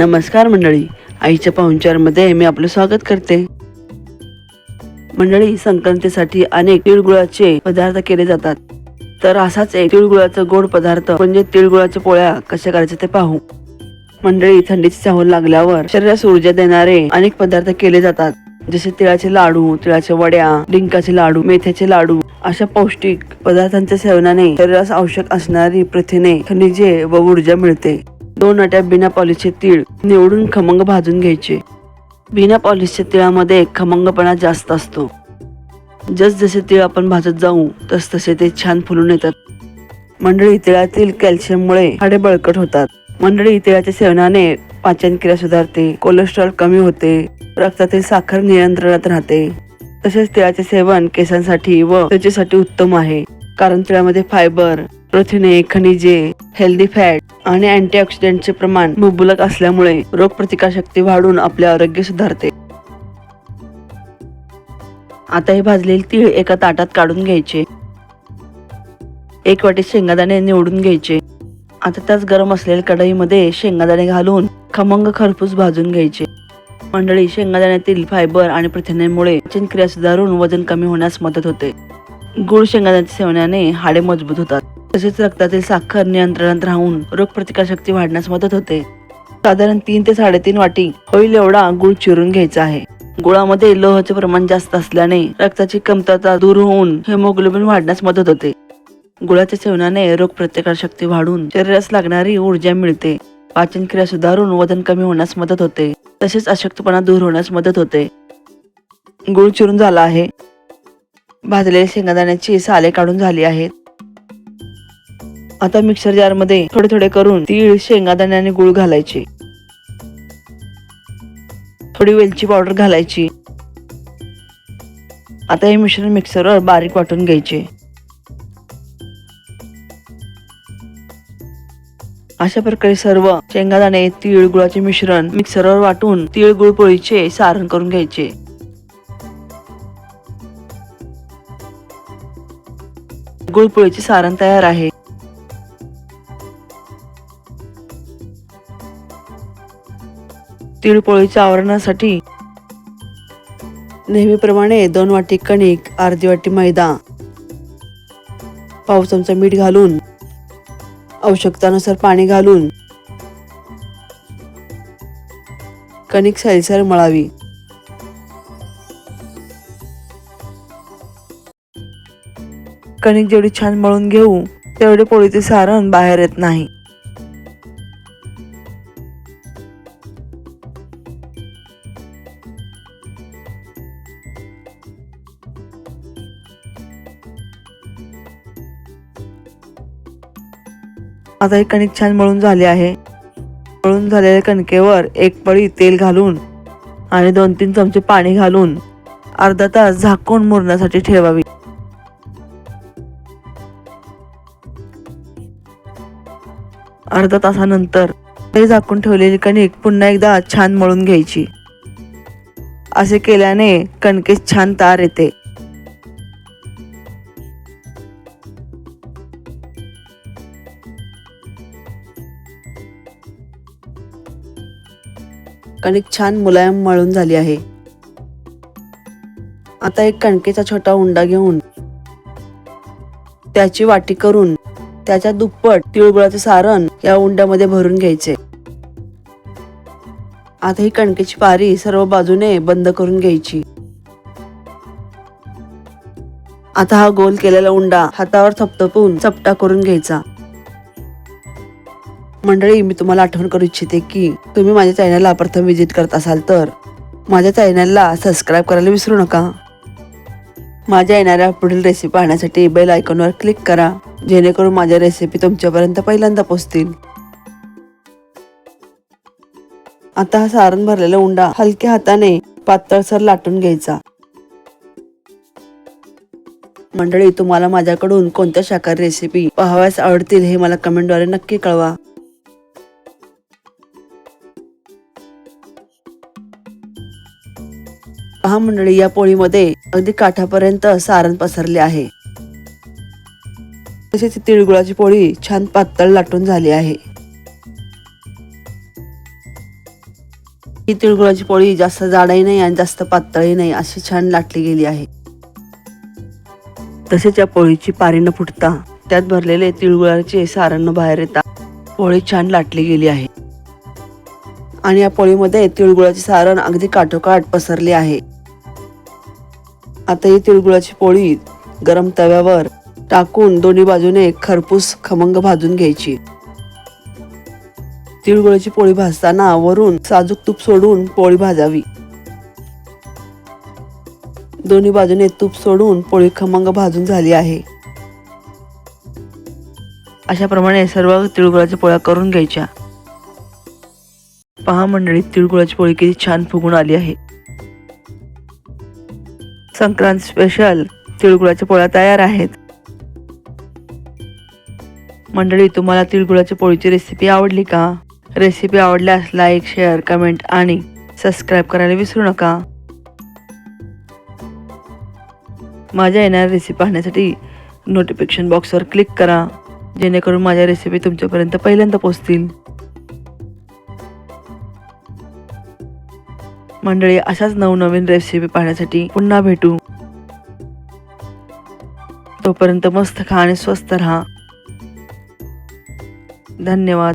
नमस्कार मंडळी. आईच्या पाहुणचारमध्ये मी आपलं स्वागत करते. मंडळी संक्रांतीसाठी अनेक तिळगुळाचे पदार्थ केले जातात. तर असाच एक तिळगुळाचा गोड पदार्थ म्हणजे तिळगुळाच्या पोळ्या कशा करायच्या ते पाहू. मंडळी थंडीची चाहूल लागल्यावर शरीरास ऊर्जा देणारे अनेक पदार्थ केले जातात. जसे तिळाचे लाडू तिळाच्या वड्या डिंकाचे लाडू मेथ्याचे लाडू अशा पौष्टिक पदार्थांच्या सेवनाने शरीरास आवश्यक असणारी प्रथिने खनिजे व ऊर्जा मिळते. दोन अट्या बिना पॉलिशचे तीळ निवडून खमंग भाजून घ्यायचे. बिना पॉलिशच्या तिळामध्ये खमंगपणा जास्त असतो. जसजसे तिळ तीळ आपण भाजत जाऊ तस तसे ते छान फुलून येतात. मंडळी तिळातील कॅल्शियममुळे हाडे बळकट होतात. मंडळी तिळाच्या सेवनाने पाचन क्रिया सुधारते कोलेस्ट्रॉल कमी होते रक्तातील साखर नियंत्रणात राहते. तसेच तिळाचे सेवन केसांसाठी व त्वचेसाठी उत्तम आहे कारण तिळामध्ये फायबर प्रथिने खनिजे हेल्दी फॅट आणि अँटीऑक्सिडंटचे प्रमाण मुबलक असल्यामुळे रोगप्रतिकारशक्ती वाढून आपले आरोग्य सुधारते. आता हे भाजलेले तीळ एका ताटात काढून घ्यायचे. एक वाटी शेंगादाणे निवडून घ्यायचे. आता त्याच गरम असलेल्या कढईमध्ये शेंगादाणे घालून खमंग खरपूस भाजून घ्यायचे. मंडळी शेंगादाण्यातील फायबर आणि प्रथिनेमुळे पचनक्रिया सुधारून वजन कमी होण्यास मदत होते. गुळ शेंगादाण्याच्या सेवनाने हाडे मजबूत होतात. तसेच रक्तातील साखर नियंत्रणात राहून रोगप्रतिकारशक्ती वाढण्यास मदत होते. साधारण तीन ते साडेतीन वाटी होईल एवढा गुळ चिरून घ्यायचा आहे. गुळामध्ये लोहाचे प्रमाण जास्त असल्याने रक्ताची कमतरता दूर होऊन हेमोग्लोबिन वाढण्यास मदत होते. गुळाच्या सेवनाने रोगप्रतिकार शक्ती वाढून शरीरास लागणारी ऊर्जा मिळते. पाचन क्रिया सुधारून वजन कमी होण्यास मदत होते. तसेच अशक्तपणा दूर होण्यास मदत होते. गुळ चिरून झाला आहे. भाजलेल्या शेंगादाण्याची साले काढून झाली आहेत. आता मिक्सर जारमध्ये थोडे थोडे करून तीळ शेंगादाणे आणि गुळ घालायचे. थोडी वेलची पावडर घालायची. आता हे मिश्रण मिक्सरवर बारीक वाटून घ्यायचे. अशा प्रकारे सर्व शेंगादाणे तीळ गुळाचे मिश्रण मिक्सरवर वाटून तीळ गुळ पोळीचे सारण करून घ्यायचे. गुळपोळीचे सारण तयार आहे. तिळपोळीच्या आवरणासाठी. नेहमीप्रमाणे दोन वाटी कणिक अर्धी वाटी मैदा. पाव चमचा मीठ घालून आवश्यकतानुसार पाणी घालून कणिक सैलसर मळावी. कणिक जेवढी छान मळून घेऊ तेवढे पोळीचे सारण बाहेर येत नाही. आता हे कणिक छान मळून झाली आहे. मळून झालेल्या कणकेवर एक पळी तेल घालून आणि दोन तीन चमचे पाणी घालून अर्धा तास झाकून मुरण्यासाठी ठेवावी. अर्धा तासानंतर ते झाकून ठेवलेली कणिक पुन्हा एकदा छान मळून घ्यायची. असे केल्याने कणकेस छान तार येते. कणिक छान मुलायम मळून झाली आहे. आता एक कणकेचा छोटा उंडा घेऊन त्याची वाटी करून त्याच्या दुप्पट तिळगुळाचे सारण या उंड्यामध्ये भरून घ्यायचे. आता ही कणकेची पारी सर्व बाजूने बंद करून घ्यायची. आता हा गोल केलेला उंडा हातावर थपथपून चपटा करून घ्यायचा. मंडळी मी तुम्हाला आठवण करू इच्छिते की तुम्ही माझ्या चॅनलला प्रथम व्हिजिट करत असाल तर माझ्या चॅनलला सबस्क्राईब करायला विसरू नका. माझ्या येणाऱ्या पुढील रेसिपी पाहण्यासाठी बेल आयकॉनवर क्लिक करा जेणेकरून माझ्या रेसिपी तुमच्यापर्यंत पहिल्यांदा पोहोचतील. आता हा सारण भरलेला उंडा हलक्या हाताने पातळसर लाटून घ्यायचा. मंडळी तुम्हाला माझ्याकडून कोणत्या शाकाहारी रेसिपी पाहाव्यास आवडतील हे मला कमेंटद्वारे नक्की कळवा. पहा मंडळी या पोळीमध्ये अगदी काठापर्यंत सारण पसरले आहे. तसेच तिळगुळाची पोळी छान पातळ लाटून झाली आहे. ही तिळगुळाची पोळी जास्त जाडही नाही आणि जास्त पातळही नाही अशी छान लाटली गेली आहे. तसेच या पोळीची पारी न फुटता त्यात भरलेले तिळगुळाचे सारण बाहेर येतात पोळी छान लाटली गेली आहे. आणि या पोळीमध्ये तिळगुळाचे सारण अगदी काठोकाठ पसरले आहे. आता ही तिळगुळाची पोळी गरम तव्यावर टाकून दोन्ही बाजूने खरपूस खमंग भाजून घ्यायची. तिळगुळाची पोळी भाजताना वरून साजूक तूप सोडून पोळी भाजावी. दोन्ही बाजूने तूप सोडून पोळी खमंग भाजून झाली आहे. अशाप्रमाणे सर्व तिळगुळाच्या पोळ्या करून घ्यायच्या. पहा मंडळीत तिळगुळाची पोळी किती छान फुगून आली आहे. संक्रांत स्पेशल तिळगुळाच्या पोळ्या तयार आहेत. मंडळी तुम्हाला तिळगुळाच्या पोळीची रेसिपी आवडली का? रेसिपी आवडल्यास लाईक शेअर कमेंट आणि सबस्क्राईब करायला विसरू नका. माझ्या येणाऱ्या रेसिपी पाहण्यासाठी नोटिफिकेशन बॉक्सवर क्लिक करा जेणेकरून माझ्या रेसिपी तुमच्यापर्यंत पहिल्यांदा पोहोचतील. मंडळी अशाच नवनवीन रेसिपी पाहण्यासाठी पुन्हा भेटू. तोपर्यंत मस्त खा आणि स्वस्त राहा. धन्यवाद.